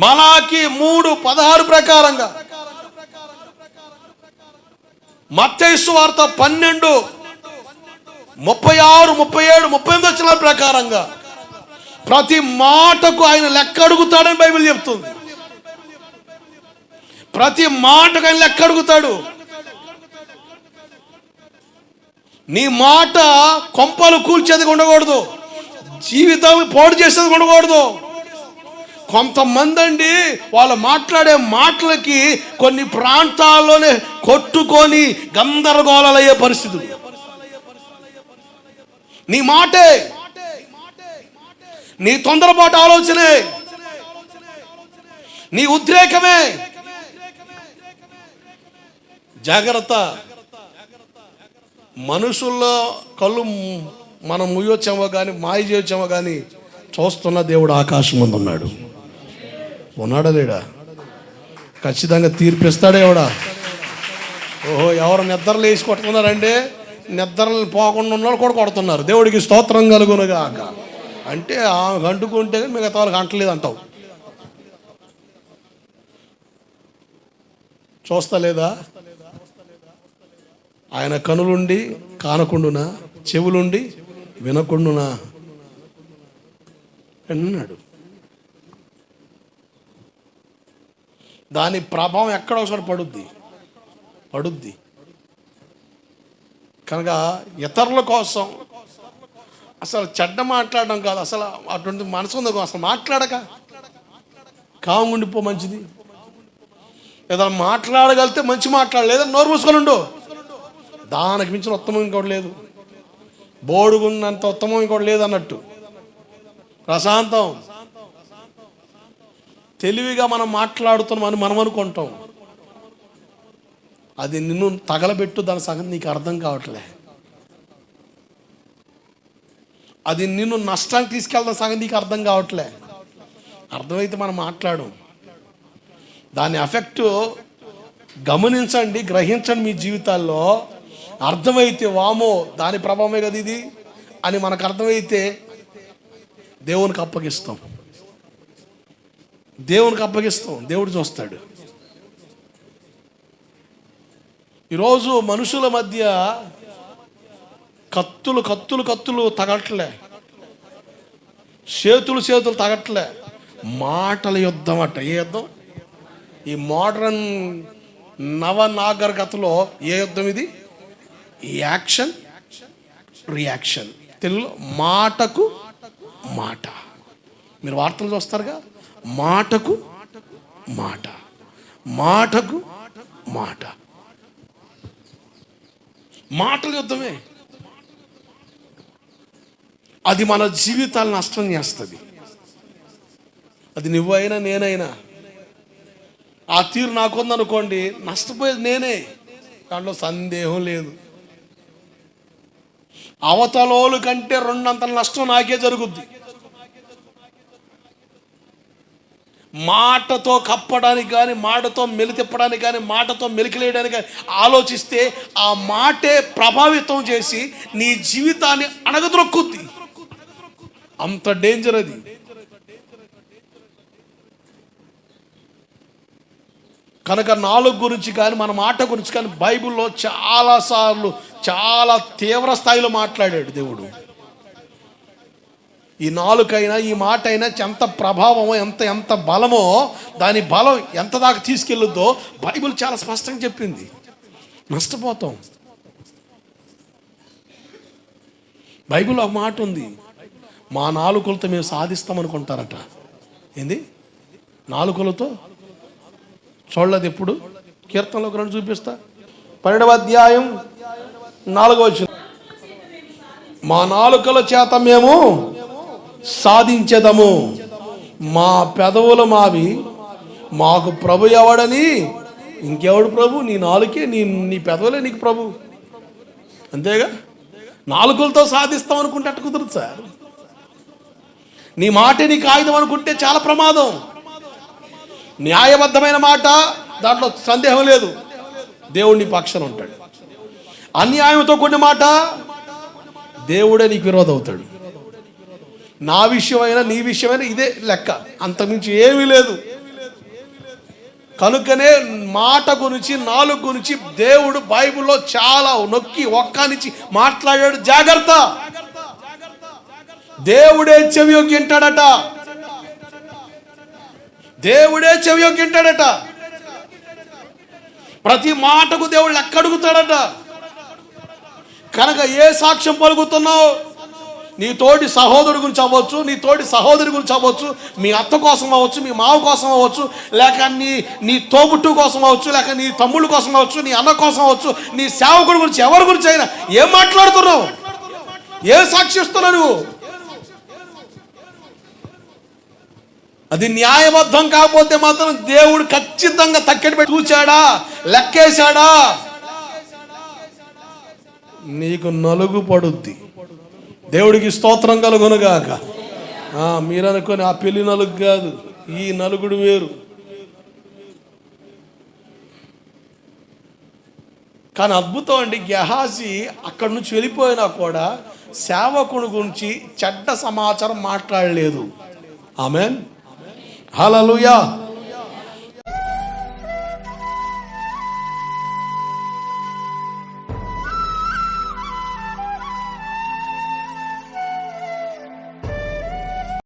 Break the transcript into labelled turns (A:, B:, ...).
A: మలాకి మూడు పదహారు ప్రకారంగా. మత్తైసు వార్త పన్నెండు ముప్పై ఆరు ముప్పై ఏడు ముప్పై ఎనిమిది వచ్చిన ప్రకారంగా. ప్రతి మాటకు ఆయన లెక్క అడుగుతాడని బైబిల్ చెప్తుంది. ప్రతి మాటకు ఆయన లెక్క అడుగుతాడు. నీ మాట కొంపలు కూల్చేది ఉండకూడదు. జీవితం పోటు చేసేది ఉండకూడదు. కొంతమంది అండి వాళ్ళు మాట్లాడే మాటలకి కొన్ని ప్రాంతాల్లోనే కొట్టుకొని గందరగోళాలయ్యే పరిస్థితులు. నీ మాటే. నీ తొందరపాటు ఆలోచనే. నీ ఉద్రేకమే. జాగ్రత్త. మనుషుల్లో కళ్ళు మనం ముయ్యొచ్చామో కానీ మాయ చేయొచ్చామో కానీ చూస్తున్న దేవుడు ఆకాశం ఉన్నాడు ఉన్నాడా లేడా ఖచ్చితంగా తీర్పిస్తాడే ఎవడా ఓహో ఎవరు నిద్రలు వేసి కొట్టుకున్నారంటే నిద్రలు పోకుండా ఉన్న వాళ్ళు కూడా కొడుతున్నారు. దేవుడికి స్తోత్రం కలుగునుగాక. అంటే ఆమె అంటుకుంటే మిగతా వాళ్ళకి అంటలేదు అంటావు. చూస్తలేదా? ఆయన కనులుండి కానకుండునా? చెవులుండి వినకుండునా? అన్నాడు దాని ప్రభావం ఎక్కడ ఒకసారి పడుద్ది? పడుద్ది. కనుక ఇతరుల కోసం అసలు చెడ్డ మాట్లాడడం కాదు అసలు అటువంటి మనసు ఉంది అసలు మాట్లాడక. కాము ఉండిపో మంచిది. ఏదైనా మాట్లాడగలిగితే మంచి మాట్లాడలేదు నోరు మూసుకొని ఉండు. దానికి మించిన ఉత్తమం ఇంకోటి లేదు. బోడుగున్నంత ఉత్తమం ఇంకోటి లేదు అన్నట్టు ప్రశాంతం. తెలివిగా మనం మాట్లాడుతున్నాం అని మనం అనుకుంటాం. అది నిన్ను తగలబెట్టు దాని సంగతి నీకు అర్థం కావట్లే. అది నిన్ను నష్టానికి తీసుకెళ్తాం సంగతి నీకు అర్థం కావట్లే. అర్థమైతే మనం మాట్లాడు. దాని ఎఫెక్ట్ గమనించండి గ్రహించండి మీ జీవితాల్లో. అర్థమైతే వామో దాని ప్రభావమే కదా ఇది అని మనకు అర్థమైతే దేవునికి అప్పగిస్తాం. దేవునికి అప్పగిస్తాం. దేవుడు చూస్తాడు. ఈరోజు మనుషుల మధ్య కత్తులు కత్తులు కత్తులు తగట్లే. చేతులు చేతులు తగట్లే. మాటల యుద్ధం అట. ఏ యుద్ధం? ఈ మోడర్న్ నవనాగరికతలో ఏ యుద్ధం ఇది? యాక్షన్? రియాక్షన్. తెలుగులో మాటకు మాట. మీరు వార్తలు చూస్తారుగా? మాటకు మాట. మాటకు మాట. మాటల యుద్ధమే. అది మన జీవితాలను నష్టం చేస్తుంది. అది నువ్వైనా నేనైనా. ఆ తీరు నాకుందనుకోండి నష్టపోయేది నేనే. దాంట్లో సందేహం లేదు. అవతలోలు కంటే రెండంతల నష్టం నాకే జరుగుద్ది. మాటతో కప్పడానికి కానీ మాటతో మెలితిప్పడానికి కానీ మాటతో మెలికిలేయడానికి కానీ ఆలోచిస్తే ఆ మాటే ప్రభావితం చేసి నీ జీవితాన్ని అణగద్రొక్కుద్ది అంత డేంజర్ అది. కనుక నాలుగు గురించి కానీ మన మాట గురించి కానీ బైబిల్లో చాలాసార్లు చాలా తీవ్ర స్థాయిలో మాట్లాడాడు దేవుడు. ఈ నాలుకైనా ఈ మాట అయినా ఎంత ప్రభావమో ఎంత ఎంత బలమో దాని బలం ఎంత దాకా తీసుకెళ్ళొద్దో బైబిల్ చాలా స్పష్టంగా చెప్పింది. నష్టపోతాం. బైబిల్ ఒక మాట ఉంది. మా నాలుకలతో మేము సాధిస్తాం అనుకుంటారట ఏంది? నాలుకలతో? చూడలేదు ఎప్పుడు? కీర్తనలో రెండు చూపిస్తా. పన్నెండవ అధ్యాయం నాలుగవ వచ్చిన మా నాలుకల చేత మేము సాధించదము. మా పెదవులు మావి. మాకు ప్రభు ఎవడని? ఇంకెవడు ప్రభు? నీ నాలుకే నీ నీ పెదవులే నీకు ప్రభు. అంతేగా? నాలుగులతో సాధిస్తాం అనుకుంటే అట్ట కుదరదు సార్. నీ మాటే నీకు ఆయుధం అనుకుంటే చాలా ప్రమాదం. న్యాయబద్ధమైన మాట దాంట్లో సందేహం లేదు. దేవుడిని పక్షాన ఉంటాడు. అన్యాయంతో కొన్ని మాట దేవుడే నీకు విరోధం అవుతాడు. నా విషయమైనా నీ విషయమైనా ఇదే లెక్క. అంతకుమించి ఏమీ లేదు. కనుకనే మాట గురించి నాలుగు గురించి దేవుడు బైబిల్లో చాలా నొక్కి ఒక్కనిచ్చి మాట్లాడాడు. జాగ్రత్త! దేవుడే చెవియోకి వింటాడట. దేవుడే చెవియోకి వింటాడట. ప్రతి మాటకు దేవుడు లెక్క అడుగుతాడట. కనుక ఏ సాక్ష్యం పలుకుతున్నావు? నీ తోటి సహోదరు గురించి అవ్వచ్చు నీ తోటి సహోదరి గురించి అవ్వచ్చు మీ అత్త కోసం అవ్వచ్చు మీ మావ కోసం అవ్వచ్చు లేక నీ నీ తోబుట్టు కోసం అవ్వచ్చు లేక నీ తమ్ముళ్ళ కోసం అవ్వచ్చు నీ అన్న కోసం అవ్వచ్చు నీ సేవకుడి గురించి ఎవరి గురించి అయినా ఏం మాట్లాడుతున్నావు? ఏం సాక్షిస్తున్నావు నువ్వు? అది న్యాయబద్ధం కాకపోతే మాత్రం దేవుడు ఖచ్చితంగా తక్కెడు పెట్టి చూచాడా లెక్కేశాడా? నీకు నలుగు పడుద్ది. దేవుడికి స్తోత్రం కలుగునుగాక. మీరు అనుకొని ఆ పెళ్ళి నలుగు కాదు ఈ నలుగుడు వేరు. కానీ అద్భుతం అండి గెహాజీ అక్కడి నుంచి వెళ్ళిపోయినా కూడా సేవకుని గురించి చెడ్డ సమాచారం మాట్లాడలేదు. ఆమెన్. హలలుయా